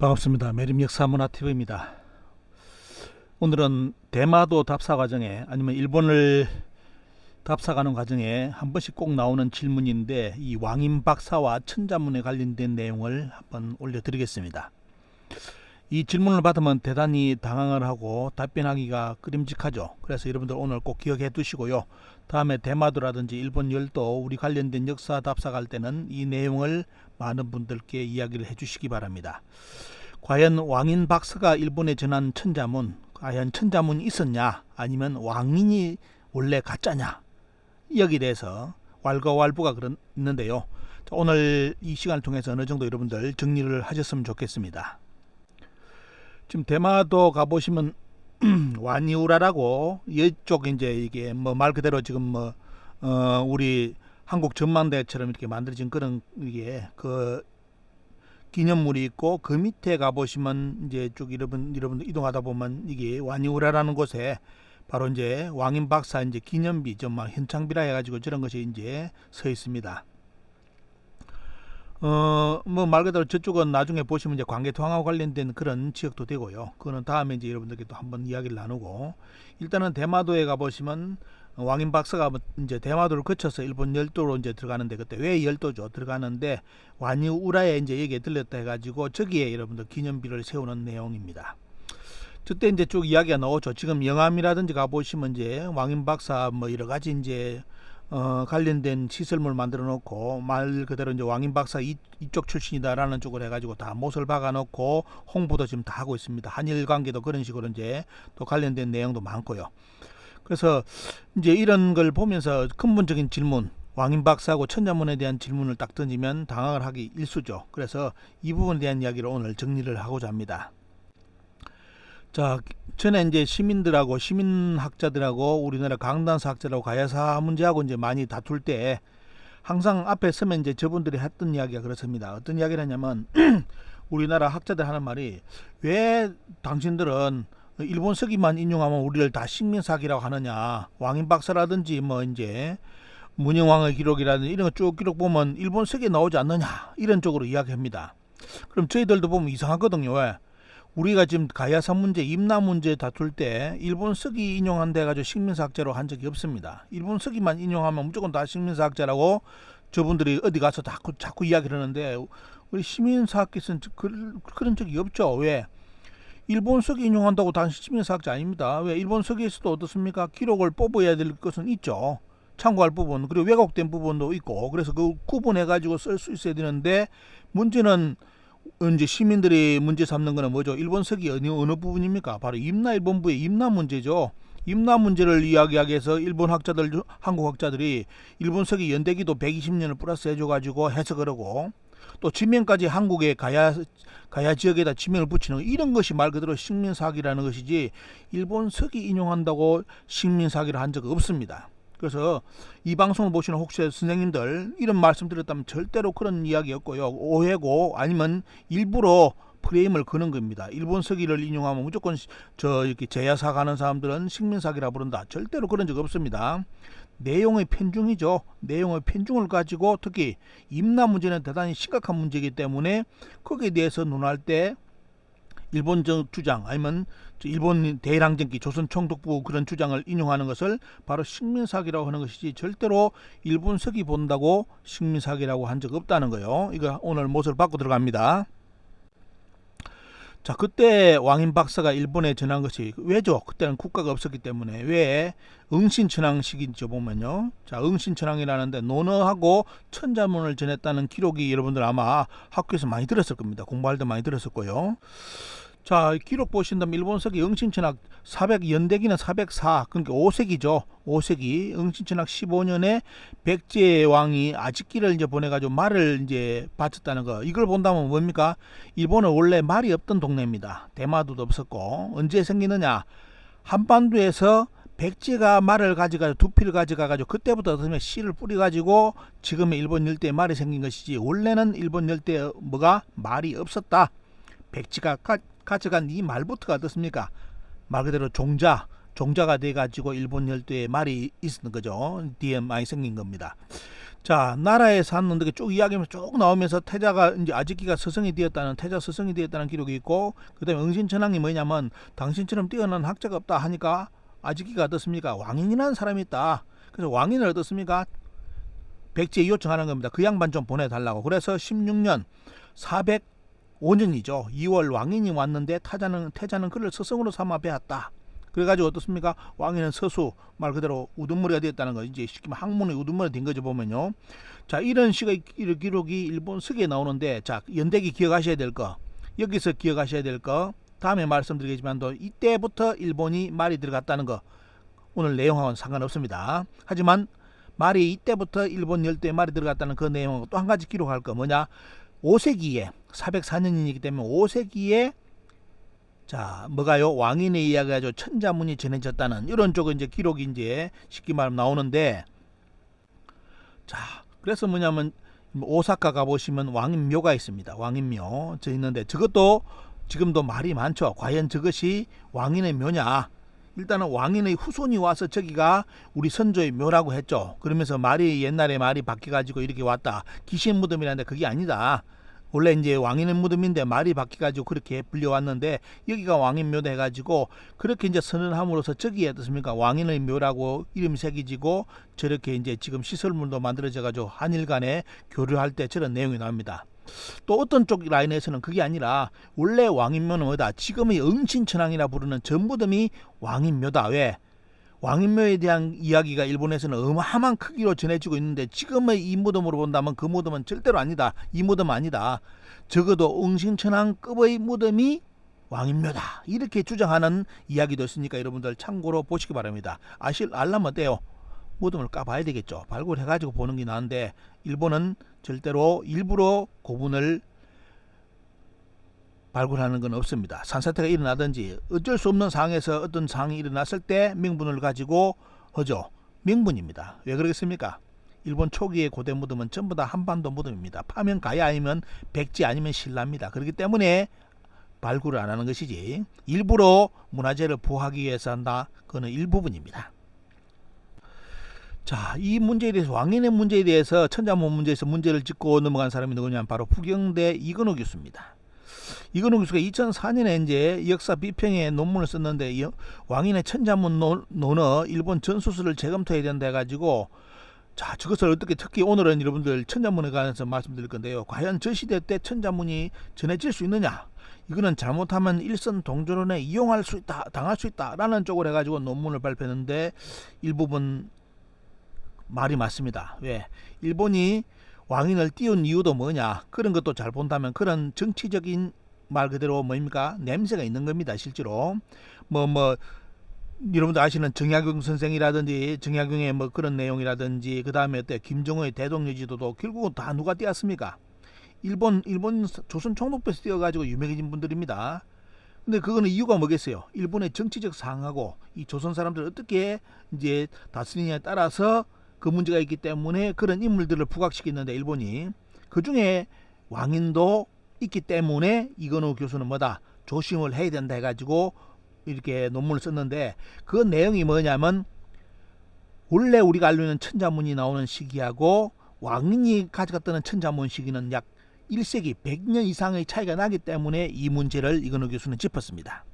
반갑습니다. 매림 역사 문화 TV입니다. 오늘은 대마도 답사 과정에 아니면 일본을 답사 가는 과정에 한 번씩 꼭 나오는 질문인데 이 왕인 박사와 천자문에 관련된 내용을 한번 올려드리겠습니다. 이 질문을 받으면 대단히 당황을 하고 답변하기가 끄림직하죠. 그래서 여러분들 오늘 꼭 기억해 두시고요. 다음에 대마도라든지 일본 열도 우리 관련된 역사 답사 갈 때는 이 내용을 많은 분들께 이야기를 해 주시기 바랍니다. 과연 왕인 박사가 일본에 전한 천자문, 과연 천자문이 있었냐, 아니면 왕인이 원래 가짜냐, 여기에 대해서 왈가왈부가 그런 있는데요. 오늘 이 시간을 통해서 어느 정도 여러분들 정리를 하셨으면 좋겠습니다. 지금 대마도 가보시면 와니우라라고 이쪽 이제 이게 뭐 말 그대로 지금 뭐 어 우리 한국 전망대처럼 이렇게 만들어진 그런 이게 그 기념물이 있고 그 밑에 가보시면 이제 쭉 여러분 여러분들 이동하다 보면 이게 와니우라라는 곳에 바로 이제 왕인 박사 이제 기념비 좀막 현창비라 해가지고 저런 것이 이제 서 있습니다. 어, 뭐 말 그대로 저쪽은 나중에 보시면 이제 관계통하고 관련된 그런 지역도 되고요. 그거는 다음에 이제 여러분들께 또 한번 이야기를 나누고 일단은 대마도에 가보시면 왕인 박사가 이제 대마도를 거쳐서 일본 열도로 이제 들어가는데 그때 왜 열도죠 들어가는데 완이 우라에 이제 여기에 들렸다 해가지고 저기에 여러분들 기념비를 세우는 내용입니다. 그때 이제 쭉 이야기가 나오죠. 지금 영암이라든지 가보시면 이제 왕인 박사 뭐 여러 가지 이제 어, 관련된 시설물 만들어 놓고 말 그대로 이제 왕인 박사 이, 이쪽 출신이다라는 쪽을 해가지고 다 못을 박아 놓고 홍보도 지금 다 하고 있습니다. 한일 관계도 그런 식으로 이제 또 관련된 내용도 많고요. 그래서 이제 이런 걸 보면서 근본적인 질문 왕인 박사하고 천자문에 대한 질문을 딱 던지면 당황을 하기 일수죠. 그래서 이 부분에 대한 이야기를 오늘 정리를 하고자 합니다. 자, 전에 이제 시민들하고 시민학자들하고 우리나라 강단사 학자라고 가야사 문제하고 이제 많이 다툴 때 항상 앞에 서면 이제 저분들이 했던 이야기가 그렇습니다. 어떤 이야기를 하냐면 우리나라 학자들 하는 말이 왜 당신들은 일본 서기만 인용하면 우리를 다 식민사기라고 하느냐. 왕인 박사라든지 뭐 이제 문영왕의 기록이라든지 이런 거 쭉 기록 보면 일본 서기에 나오지 않느냐. 이런 쪽으로 이야기합니다. 그럼 저희들도 보면 이상하거든요. 왜? 우리가 지금 가야사 문제, 임나 문제 다툴 때 일본 서기 인용한데 가지고 식민사학자로 한 적이 없습니다. 일본 서기만 인용하면 무조건 다 식민사학자라고 저분들이 어디 가서 자꾸 자꾸 이야기를 하는데 우리 시민사학계에서는 그, 그런 적이 없죠. 왜? 일본 서기 인용한다고 당시 시민사학자 아닙니다. 왜 일본 서기에서도 어떻습니까? 기록을 뽑아야 될 것은 있죠. 참고할 부분 그리고 왜곡된 부분도 있고 그래서 그 구분해 가지고 쓸 수 있어야 되는데 문제는 이제 시민들이 문제 삼는 거는 뭐죠? 일본 서기 어느, 어느 부분입니까? 바로 임나 일본부의 임나 문제죠. 임나 문제를 이야기하기 위해서 일본 학자들, 한국 학자들이 일본 서기 연대기도 120년을 플러스 해줘가지고 해석을 하고 또 지명까지 한국에 가야 가야 지역에다 지명을 붙이는 이런 것이 말 그대로 식민 사기라는 것이지 일본 서기 인용한다고 식민 사기를 한 적 없습니다. 그래서 이 방송을 보시는 혹시 선생님들 이런 말씀 드렸다면 절대로 그런 이야기였고요. 오해고 아니면 일부러 프레임을 거는 겁니다. 일본 서기를 인용하면 무조건 저 이렇게 제야사 가는 사람들은 식민사기라 부른다. 절대로 그런 적 없습니다. 내용의 편중이죠. 내용의 편중을 가지고 특히 임나 문제는 대단히 심각한 문제이기 때문에 거기에 대해서 논할 때 일본 주장 아니면 일본 대일항쟁기 조선 총독부 그런 주장을 인용하는 것을 바로 식민사기라고 하는 것이지 절대로 일본 서기 본다고 식민사기라고 한 적 없다는 거예요. 이거 오늘 못을 받고 들어갑니다. 자, 그때 왕인 박사가 일본에 전한 것이 왜죠? 그때는 국가가 없었기 때문에 왜 응신천왕식이죠 보면요. 자, 응신천왕이라는데 논어하고 천자문을 전했다는 기록이 여러분들 아마 학교에서 많이 들었을 겁니다. 공부할 때 많이 들었을 거예요. 자, 기록 보신다면 일본서기 응신천학 400 연대기는 404 그러니까 5세기죠. 5세기 응신천학 15년에 백제 왕이 아직기를 이제 보내 가지고 말을 이제 바쳤다는 거. 이걸 본다면 뭡니까? 일본은 원래 말이 없던 동네입니다. 대마도도 없었고 언제 생기느냐? 한반도에서 백제가 말을 가져가지고 두피를 가져가가지고 그때부터 어쩌면 씨를 뿌려가지고 지금의 일본 열대에 말이 생긴 것이지 원래는 일본 열대에 뭐가 말이 없었다. 백지가 가져간 이 말부터가 어떻습니까? 말 그대로 종자, 종자가 돼가지고 일본 열도에 말이 있는 거죠. 많이 생긴 겁니다. 자 나라에 사는 어떻게 쭉 이야기하면 쭉 나오면서 태자가 이제 아직기가 스승이 되었다는 태자 스승이 되었다는 기록이 있고 그다음에 응신천왕이 뭐냐면 당신처럼 뛰어난 학자가 없다 하니까 아직기가 어떻습니까 왕인이라는 사람이 있다 그래서 왕인을 어떻습니까 백제 요청하는 겁니다 그 양반 좀 보내달라고 그래서 16년 405년이죠. 2월 왕인이 왔는데 타자는 태자는 그를 스승으로 삼아 배웠다. 그래가지고 어떻습니까? 왕에는 서수 말 그대로 우두머리가 되었다는 거. 이제 쉽게 말하면 학문의 우두머리 된 거죠 보면요. 자 이런 식의 기- 기록이 일본 서기에 나오는데 자 연대기 기억하셔야 될 거. 여기서 기억하셔야 될 거. 다음에 말씀드리겠지만도 이때부터 일본이 말이 들어갔다는 거. 오늘 내용하고는 상관없습니다. 하지만 말이 이때부터 일본 열도에 말이 들어갔다는 그 내용하고 또 한 가지 기록할 거 뭐냐 5세기에 404년이기 때문에 5세기에 자, 뭐가요? 왕인에 의해 가지고 천자문이 전해졌다는 이런 쪽은 이제 기록이 이제 쉽게 말하면 나오는데 자, 그래서 뭐냐면 오사카 가 보시면 왕인묘가 있습니다. 왕인묘 저 있는데 저것도 지금도 말이 많죠. 과연 저것이 왕인의 묘냐? 일단은 왕인의 후손이 와서 저기가 우리 선조의 묘라고 했죠. 그러면서 말이 옛날에 말이 바뀌어 가지고 이렇게 왔다. 귀신 무덤이라는데 그게 아니다. 원래 이제 왕인의 무덤인데 말이 바뀌어가지고 그렇게 불려왔는데 여기가 왕인 묘다 해가지고 그렇게 이제 선언함으로써 저기에 어떻습니까 왕인의 묘라고 이름이 새겨지고 저렇게 이제 지금 시설물도 만들어져가지고 한일 간에 교류할 때 저런 내용이 나옵니다. 또 어떤 쪽 라인에서는 그게 아니라 원래 왕인묘는 뭐다 지금의 응신천왕이라 부르는 전무덤이 왕인묘다 왜 왕인묘에 대한 이야기가 일본에서는 어마어마한 크기로 전해지고 있는데 지금의 이 무덤으로 본다면 그 무덤은 절대로 아니다. 이 무덤 아니다. 적어도 응신천왕급의 무덤이 왕인묘다. 이렇게 주장하는 이야기도 있으니까 여러분들 참고로 보시기 바랍니다. 아실 알라면 어때요? 무덤을 까봐야 되겠죠. 발굴해가지고 보는 게 나은데 일본은 절대로 일부러 고분을 발굴하는 건 없습니다. 산사태가 일어나든지 어쩔 수 없는 상황에서 어떤 상황이 일어났을 때 명분을 가지고 하죠. 명분입니다. 왜 그러겠습니까? 일본 초기의 고대 무덤은 전부 다 한반도 무덤입니다. 파면 가야 아니면 백지 아니면 신라입니다. 그렇기 때문에 발굴을 안 하는 것이지 일부러 문화재를 보호하기 위해서 한다. 그거는 일부분입니다. 자, 이 문제에 대해서 왕인의 문제에 대해서 천자문 문제에서 문제를 짚고 넘어간 사람이 누구냐면 바로 부경대 이건호 교수입니다. 이건호 교수가 2004년에 이제 역사 비평에 논문을 썼는데 여- 왕인의 천자문 논, 논어 일본 전수술을 재검토해야 된다 해가지고 자 저것을 어떻게 특히 오늘은 여러분들 천자문에 관해서 말씀드릴 건데요. 과연 저 시대 때 천자문이 전해질 수 있느냐? 이거는 잘못하면 일선 동조론에 이용할 수 있다, 당할 수 있다라는 쪽으로 해가지고 논문을 발표했는데 일부분 말이 맞습니다. 왜? 일본이 왕인을 띄운 이유도 뭐냐? 그런 것도 잘 본다면 그런 정치적인 말 그대로 뭡니까? 냄새가 있는 겁니다. 실제로. 뭐, 뭐, 여러분들 아시는 정약용 선생이라든지 정약용의 뭐 그런 내용이라든지 그 다음에 때 김정은의 대동여 지도도 결국은 다 누가 띄었습니까? 일본 일본 조선 총독부에서 띄어가지고 유명해진 분들입니다. 근데 그거는 이유가 뭐겠어요? 일본의 정치적 상하고 이 조선 사람들 어떻게 이제 다스리냐에 따라서 그 문제가 있기 때문에 그런 인물들을 부각시키는데 일본이 그 중에 왕인도 있기 때문에 이건우 교수는 뭐다 조심을 해야 된다 해가지고 이렇게 논문을 썼는데 그 내용이 뭐냐면 원래 우리가 알고 있는 천자문이 나오는 시기하고 왕인이 가져갔다는 천자문 시기는 약 1세기 100년 이상의 차이가 나기 때문에 이 문제를 이건우 교수는 짚었습니다.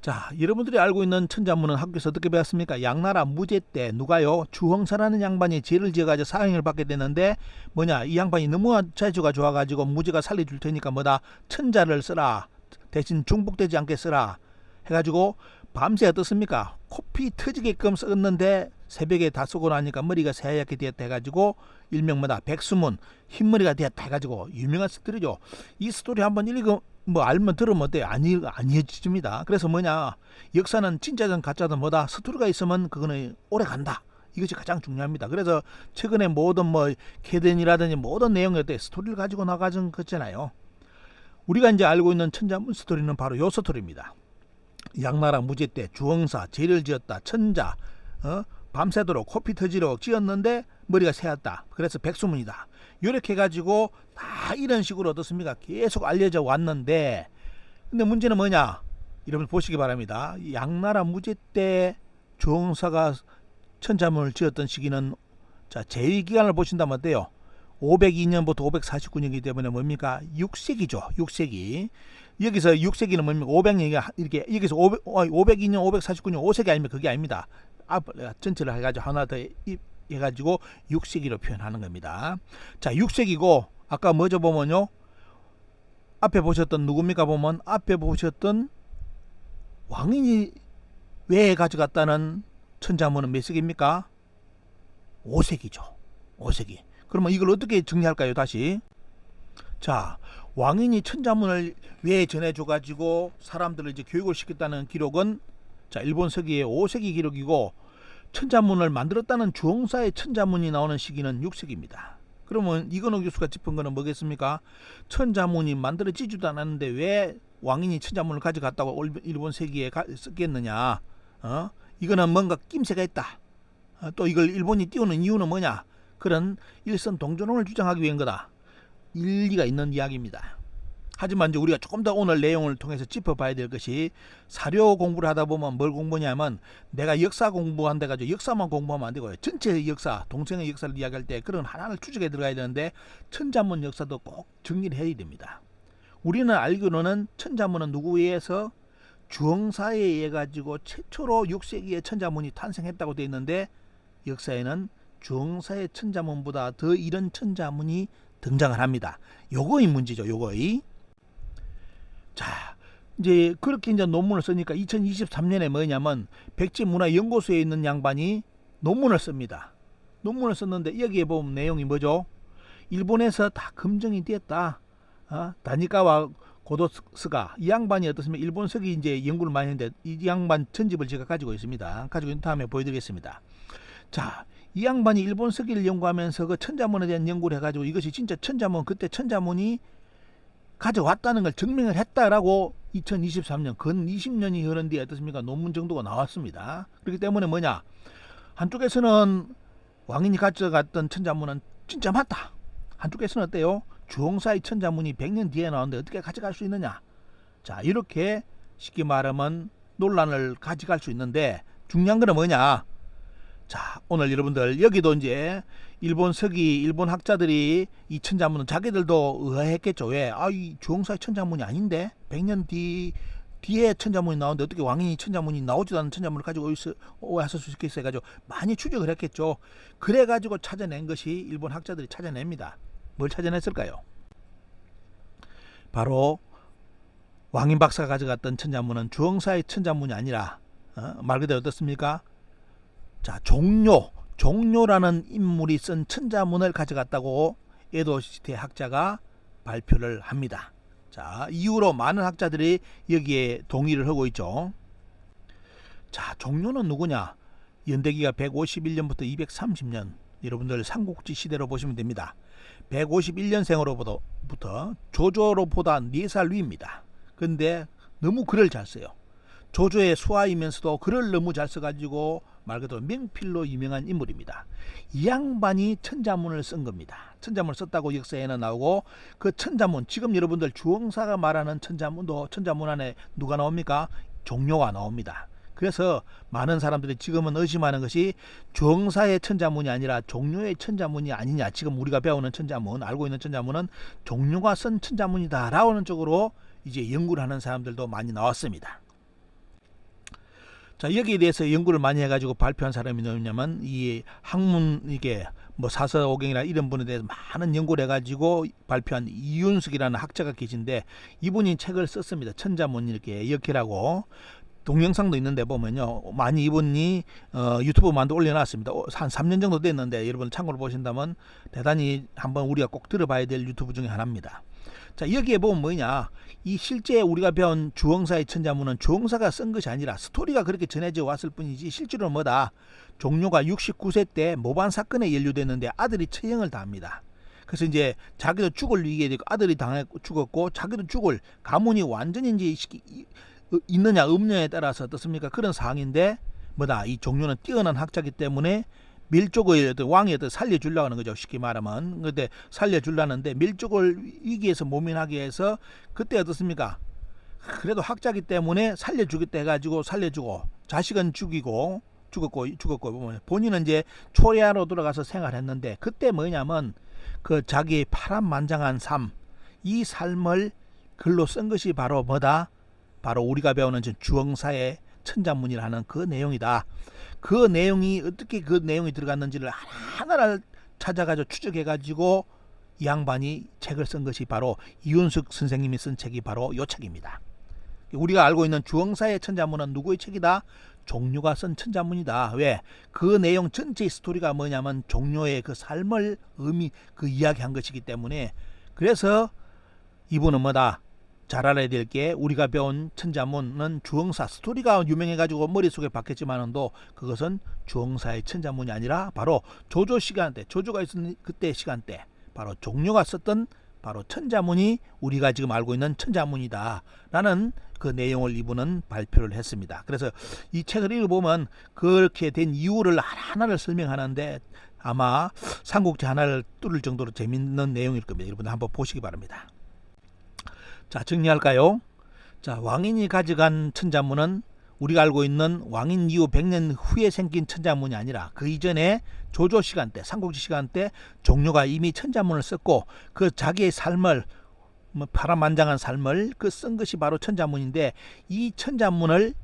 자, 여러분들이 알고 있는 천자문은 학교에서 어떻게 배웠습니까? 양나라 무제 때 누가요? 주홍사라는 양반이 죄를 지어가지고 사형을 받게 되는데 뭐냐? 이 양반이 너무 재주가 좋아가지고 무제가 살려줄 테니까 뭐다? 천자를 쓰라. 대신 중복되지 않게 쓰라. 해가지고 밤새 어떻습니까? 코피 터지게끔 썼는데 새벽에 다 쓰고 나니까 머리가 새하얗게 되었다 해가지고 일명마다 백수문 흰머리가 되었다 해가지고 유명한 스토리죠. 이 스토리 한번 읽어 뭐 알면 들으면 어때요? 아니 아니해집니다. 그래서 뭐냐 역사는 진짜든 가짜든 뭐다 스토리가 있으면 그거는 오래 간다. 이것이 가장 중요합니다. 그래서 최근에 모든 뭐 캐덴이라든지 모든 내용이 어때 스토리를 가지고 나가진 거잖아요. 우리가 이제 알고 있는 천자문 스토리는 바로 요 스토리입니다. 양나라 무제 때 주홍사 죄를 지었다 천자 어? 밤새도록 코피 터지도록 지었는데 머리가 새었다 그래서 백수문이다 이렇게 해가지고 다 이런 식으로 어떻습니까 계속 알려져 왔는데 근데 문제는 뭐냐 여러분 보시기 바랍니다 양나라 무제 때 주홍사가 천자문을 지었던 시기는 자, 제위 기간을 보신다면 어때요? 502년부터 549년이기 때문에 뭡니까? 6세기죠. 6세기. 여기서 6세기는 뭡니까? 500년이 이렇게 여기서 500, 502년, 549년, 5세기 아니면 그게 아닙니다. 앞 전체를 해가지고 하나 더 입- 해가지고 6세기로 표현하는 겁니다. 자, 6세기고 아까 먼저 보면요. 앞에 보셨던 누굽니까 보면 앞에 보셨던 왕인이 왜 가져갔다는 천자문은 몇 세기입니까? 5세기죠. 5세기. 그러면 이걸 어떻게 정리할까요? 다시. 자, 왕인이 천자문을 왜 전해줘 가지고 사람들을 이제 교육을 시켰다는 기록은 자, 일본 서기의 5세기 기록이고 천자문을 만들었다는 주홍사의 천자문이 나오는 시기는 6세기입니다. 그러면 이건호 교수가 짚은 거는 뭐겠습니까? 천자문이 만들어지지도 않았는데 왜 왕인이 천자문을 가져갔다고 올- 일본 세기에 가, 썼겠느냐? 어? 이거는 뭔가 낌새가 있다. 어, 또 이걸 일본이 띄우는 이유는 뭐냐? 그런 일선 동전론을 주장하기 위한 거다. 일리가 있는 이야기입니다. 하지만 이제 우리가 조금 더 오늘 내용을 통해서 짚어봐야 될 것이 사료 공부를 하다 보면 뭘 공부냐면 내가 역사 공부한다 가지고 역사만 공부하면 안 되고요. 전체 역사, 동생의 역사를 이야기할 때 그런 하나를 추적해 들어가야 되는데 천자문 역사도 꼭 정리를 해야 됩니다. 우리는 알기로는 천자문은 누구에 의해서 주홍사에 의해 가지고 최초로 6세기에 천자문이 탄생했다고 되어 있는데 역사에는 주홍사의 천자문보다 더 이런 천자문이 등장을 합니다. 요거의 문제죠. 요거의. 자, 이제 그렇게 이제 논문을 쓰니까 2023년에 뭐냐면 백제 문화 연구소에 있는 양반이 논문을 씁니다. 논문을 썼는데 여기에 보면 내용이 뭐죠? 일본에서 다 검증이 됐다. 어? 다니카와 고도스가 이 양반이 어떻습니까? 일본 서기 이제 연구를 많이 했는데 이 양반 전집을 제가 가지고 있습니다. 가지고 있는 다음에 보여드리겠습니다. 자, 이 양반이 일본 서기를 연구하면서 그 천자문에 대한 연구를 해가지고 이것이 진짜 천자문 그때 천자문이 가져왔다는 걸 증명을 했다라고 2023년 근 20년이 흐른 뒤에 어떻습니까? 논문 정도가 나왔습니다. 그렇기 때문에 뭐냐? 한쪽에서는 왕인이 가져갔던 천자문은 진짜 맞다. 한쪽에서는 어때요? 주홍사의 천자문이 100년 뒤에 나왔는데 어떻게 가져갈 수 있느냐? 자, 이렇게 쉽게 말하면 논란을 가져갈 수 있는데 중요한 거는 뭐냐? 자, 오늘 여러분들 여기도 이제 일본 서기 일본 학자들이 이 천자문은 자기들도 의아했겠죠. 왜? 아, 이 주홍사의 천자문이 아닌데 100년 뒤 뒤에 천자문이 나오는데 어떻게 왕인이 천자문이 나오지도 않은 천자문을 가지고 왔을 수 있겠어 가지고 많이 추적을 했겠죠. 그래 가지고 찾아낸 것이 일본 학자들이 찾아냅니다. 뭘 찾아냈을까요? 바로 왕인 박사가 가져갔던 천자문은 주홍사의 천자문이 아니라 어? 말 그대로 어떻습니까? 자, 종료, 종료라는 인물이 쓴 천자문을 가져갔다고 에도 시대 학자가 발표를 합니다. 자, 이후로 많은 학자들이 여기에 동의를 하고 있죠. 자, 종료는 누구냐? 연대기가 151년부터 230년. 여러분들 삼국지 시대로 보시면 됩니다. 151년생으로부터 조조로보다 4살 위입니다. 근데 너무 글을 잘 써요. 조조의 수하이면서도 글을 너무 잘 써가지고 말 그대로 명필로 유명한 인물입니다. 이 양반이 천자문을 쓴 겁니다. 천자문을 썼다고 역사에는 나오고 그 천자문 지금 여러분들 주홍사가 말하는 천자문도 천자문 안에 누가 나옵니까? 종료가 나옵니다. 그래서 많은 사람들이 지금은 의심하는 것이 주홍사의 천자문이 아니라 종료의 천자문이 아니냐. 지금 우리가 배우는 천자문, 알고 있는 천자문은 종료가 쓴 천자문이다라는 쪽으로 이제 연구를 하는 사람들도 많이 나왔습니다. 자 여기에 대해서 연구를 많이 해가지고 발표한 사람이 누구냐면 이 학문 이게 뭐 사서오경이나 이런 분에 대해서 많은 연구를 해가지고 발표한 이윤숙이라는 학자가 계신데 이분이 책을 썼습니다. 천자문 이렇게 역해라고 동영상도 있는데 보면요 많이 이분이 어, 유튜브 만도 올려놨습니다. 어, 한 3년 정도 됐는데 여러분 참고로 보신다면 대단히 한번 우리가 꼭 들어봐야 될 유튜브 중에 하나입니다. 자 여기에 보면 뭐냐? 이 실제 우리가 배운 주홍사의 천자문은 주홍사가 쓴 것이 아니라 스토리가 그렇게 전해져 왔을 뿐이지 실제로는 뭐다? 종료가 69세 때 모반 사건에 연루됐는데 아들이 처형을 당합니다. 그래서 이제 자기도 죽을 위기에 되고 아들이 당했고 죽었고 자기도 죽을 가문이 완전히 이제 있느냐 없느냐에 따라서 어떻습니까? 그런 상황인데 뭐다? 이 종료는 뛰어난 학자기 때문에 밀족의 왕이 살려주려고 하는 거죠. 쉽게 말하면. 근데 살려주려는데 밀족을 위기에서 모면하기 위해서 그때 어떻습니까? 그래도 학자기 때문에 살려주겠다 해가지고 살려주고 자식은 죽이고 죽었고 죽었고 본인은 이제 초리아로 돌아가서 생활했는데 그때 뭐냐면 그 자기의 파란만장한 삶 이 삶을 글로 쓴 것이 바로 뭐다 바로 우리가 배우는 주엉사의 천자문이라는 그 내용이다 그 내용이 어떻게 그 내용이 들어갔는지를 하나하나를 찾아가지고 추적해가지고 이 양반이 책을 쓴 것이 바로 이윤숙 선생님이 쓴 책이 바로 요 책입니다. 우리가 알고 있는 주엉사의 천자문은 누구의 책이다? 종료가 쓴 천자문이다. 왜? 그 내용 전체의 스토리가 뭐냐면 종료의 그 삶을 의미 그 이야기한 것이기 때문에 그래서 이분은 뭐다? 잘 알아야 될 게 우리가 배운 천자문은 주엉사 스토리가 유명해가지고 머릿속에 박혔지만은도 그것은 주엉사의 천자문이 아니라 바로 조조 시간대 조조가 있었는 그때 시간대 바로 종료가 썼던 바로 천자문이 우리가 지금 알고 있는 천자문이다라는 그 내용을 이분은 발표를 했습니다. 그래서 이 책을 읽어보면 그렇게 된 이유를 하나하나를 설명하는데 아마 삼국지 하나를 뚫을 정도로 재밌는 내용일 겁니다. 여러분 한번 보시기 바랍니다. 자 정리할까요? 자 왕인이 가져간 천자문은 우리가 알고 있는 왕인 이후 100년 후에 생긴 천자문이 아니라 그 이전에 조조 시간 때 삼국지 시간 때 종료가 이미 천자문을 썼고 그 자기의 삶을 뭐 파란만장한 삶을 그 쓴 것이 바로 천자문인데 이 천자문을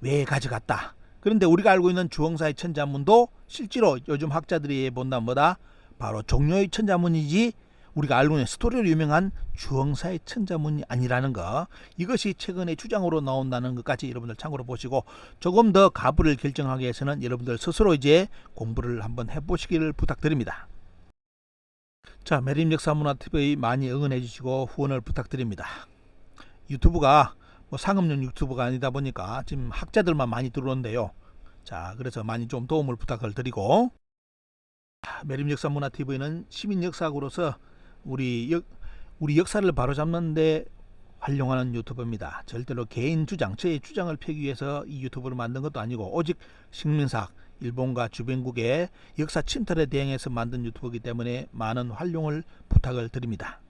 왜 가져갔다. 그런데 우리가 알고 있는 주홍사의 천자문도 실제로 요즘 학자들이 본다면 뭐다? 바로 종료의 천자문이지 우리가 알고 있는 스토리로 유명한 주홍사의 천자문이 아니라는 거 이것이 최근에 주장으로 나온다는 것까지 여러분들 참고로 보시고 조금 더 가부를 결정하기 위해서는 여러분들 스스로 이제 공부를 한번 해보시기를 부탁드립니다. 자 매림 역사문화 TV 많이 응원해 주시고 후원을 부탁드립니다. 유튜브가 뭐 상업용 유튜브가 아니다 보니까 지금 학자들만 많이 들어오는데요. 자 그래서 많이 좀 도움을 부탁을 드리고 매림 역사문화 TV는 시민 역사학으로서 우리 역 우리 역사를 바로잡는데 활용하는 유튜브입니다. 절대로 개인 주장, 저의 주장을 펴기 위해서 이 유튜브를 만든 것도 아니고 오직 식민사학, 일본과 주변국의 역사 침탈에 대응해서 만든 유튜브이기 때문에 많은 활용을 부탁을 드립니다.